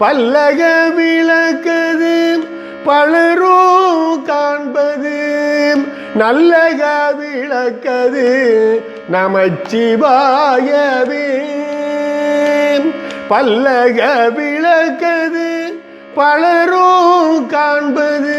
பல்லக விளக்கது பலரோ காண்பது. நல்லக விளக்கது நமச்சிவாயவே. பல்லக விளக்கது பலரோ காண்பது.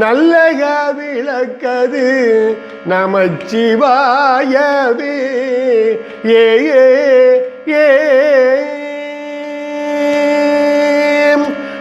நல்லக விளக்கது நமச்சிவாயவே. ஏ ஏ.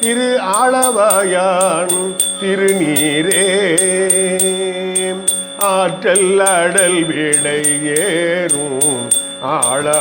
திரு ஆளவாயான் திருநீரே. ஆற்றல் அடல் விடை ஏறும் ஆள